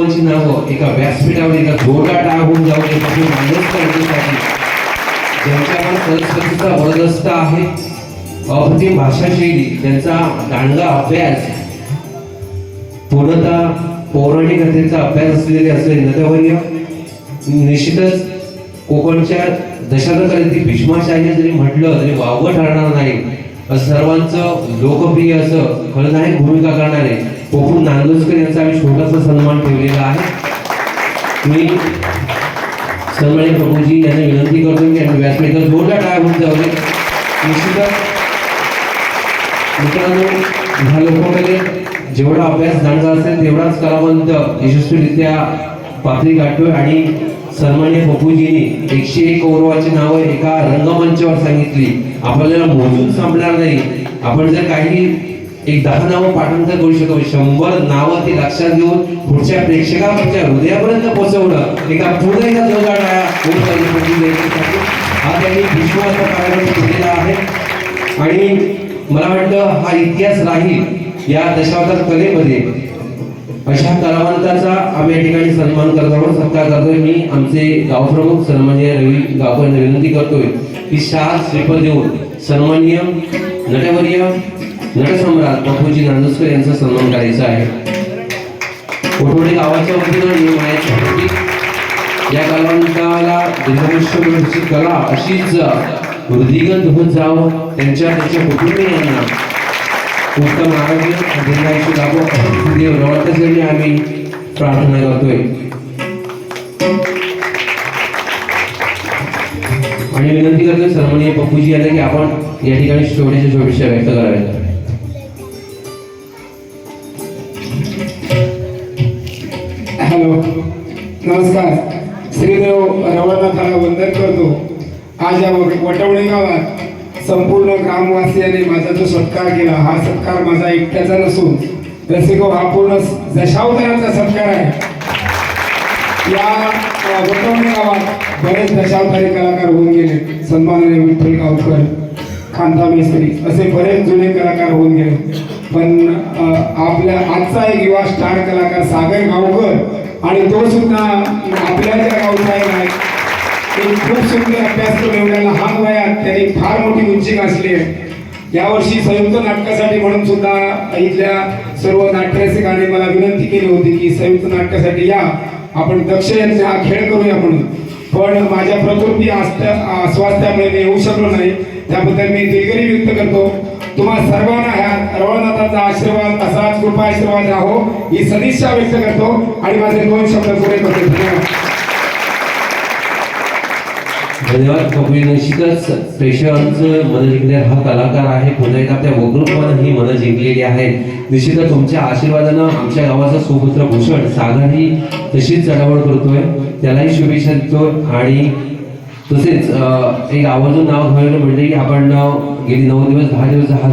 गौरवांची नावं हो, एका व्यासपीठावर एका जोरदार टाळ होऊन जाऊ नये म्हणून मान्यच करण्यासाठी. ज्यांच्यावर संस्कृतीचा वरदस्त आहे अप्रतिम भाषाशैली त्यांचा दांडगा अभ्यास पूर्णतः पौराणिक कथेचा अभ्यास असलेले असले नदवर्य निश्चितच कोकणच्या दशावतारातील भीष्माचार्य जरी म्हटलं तरी वावगं ठरणार नाही. सर्वांचं लोकप्रिय असं खलनायक भूमिका करणारे कोकण नांदोजकर यांचा आम्ही छोटासा सन्मान ठेवलेला आहे. मी सन्मानित प्रभूजी यांना विनंती करतो की आम्ही व्यासपीठावर जोरदार टाळ होऊन जावे निश्चितच मित्रांनो ह्या लोकांमध्ये जेवढा अभ्यास जाणता असेल तेवढाच कलावंत यशस्वीरित्या पातळी गाठतोय आणि सन्मान्य पप्पूजींनी एकशे एक कौरवाची नावं एका रंगमंचावर सांगितली. आपल्याला मोजून संपणार नाही. आपण जर काही एक दहा नावं पाठांतर करू शकतो. शंभर नावं ते लक्षात घेऊन पुढच्या प्रेक्षकांच्या हृदयापर्यंत पोहोचवलं एका पुढे एका म्हणजे हा त्यांनी विश्वास कार्यक्रम केलेला आहे. आणि मला वाटतं हा इतिहास राहील या दशावतार कलेमध्ये. अशा कलावंताचा आम्ही या ठिकाणी सन्मान करत. आहोत सत्कार करतोय मी. आमचे गावप्रमुख सन्माननीय म्हणजे रवी गावकरांना विनंती करतोय की शाह श्रीपद देऊन सन्माननीय नटवर्य नटसम्राट बापूजी नांदुसकर यांचा सन्मान करायचा आहे. कोठोडे गावाच्या वतीनं आणि मायाच्या या कलावंताला दीर्घायुष्य कला अशीच वृद्धिगत होत जावं त्यांच्या त्यांच्या कुटुंबियांना उत्तम आरोग्य दीर्घायुष्य जावं देव रवळत्यासाठी आम्ही प्रार्थना करतोय. आणि विनंती करतोय सन्माननीय पप्पूजी यांना की आपण या ठिकाणी छोट्याशा छोट्याशा व्यक्त कराव्यात. नमस्कार. श्रीदेव रवळनाथाला वंदन करतो. आज या वटवणी गावात संपूर्ण ग्रामवासियांनी माझा जो सत्कार केला हा सत्कार माझा एकट्याचा नसून रसिको हा पूर्ण दशावताराचा सत्कार आहे. या वटवणी गावात बरेच दशावतारी कलाकार होऊन गेले. सन्माननीय विठ्ठल गावकर कांता मेस्त्री असे बरेच जुने कलाकार होऊन गेले. पण आपल्या आजचा एक युवा स्टार कलाकार सागर गावकर आणि तो सुद्धा आपल्या ज्या गावचा एक आहे. एक खूप सुंदर अभ्यासक्रम एवढ्या लहान वयात त्यांनी फार मोठी उंची गाठली आहे. यावर्षी संयुक्त नाटकासाठी म्हणून सुद्धा इथल्या सर्व नाट्यरसिकांनी मला विनंती केली होती की संयुक्त नाटकासाठी या. आपण दक्ष यांचा हा खेळ करूया म्हणून. पण माझ्या प्रकृती अस्वास्थ्यामुळे मी येऊ शकलो नाही. त्याबद्दल मी दिलगिरी व्यक्त करतो. तुम्हा सर्वांना ह्या रवळनाथांचा आशीर्वाद तसाच कृपा आशीर्वाद राहो. ही सदिच्छा व्यक्त करतो आणि माझे दोन शब्द पुढे करतो. धन्यवाद. धन्यवाद कपूर निश्चितच प्रेक्षकांचं मन जिंकण्यात हा कलाकार आहे. पुन्हा एकदा त्या वगरूपानं ही मनं जिंकलेली आहे निश्चितच तुमच्या आशीर्वादानं आमच्या गावाचा सुपुत्र भूषण सागरही तशीच चढावड करतोय. त्यालाही शुभेच्छा देतो आणि तसेच एक आवर्जून नाव घ्यायला म्हणजे की आपण गेली नऊ दिवस दहा दिवस हा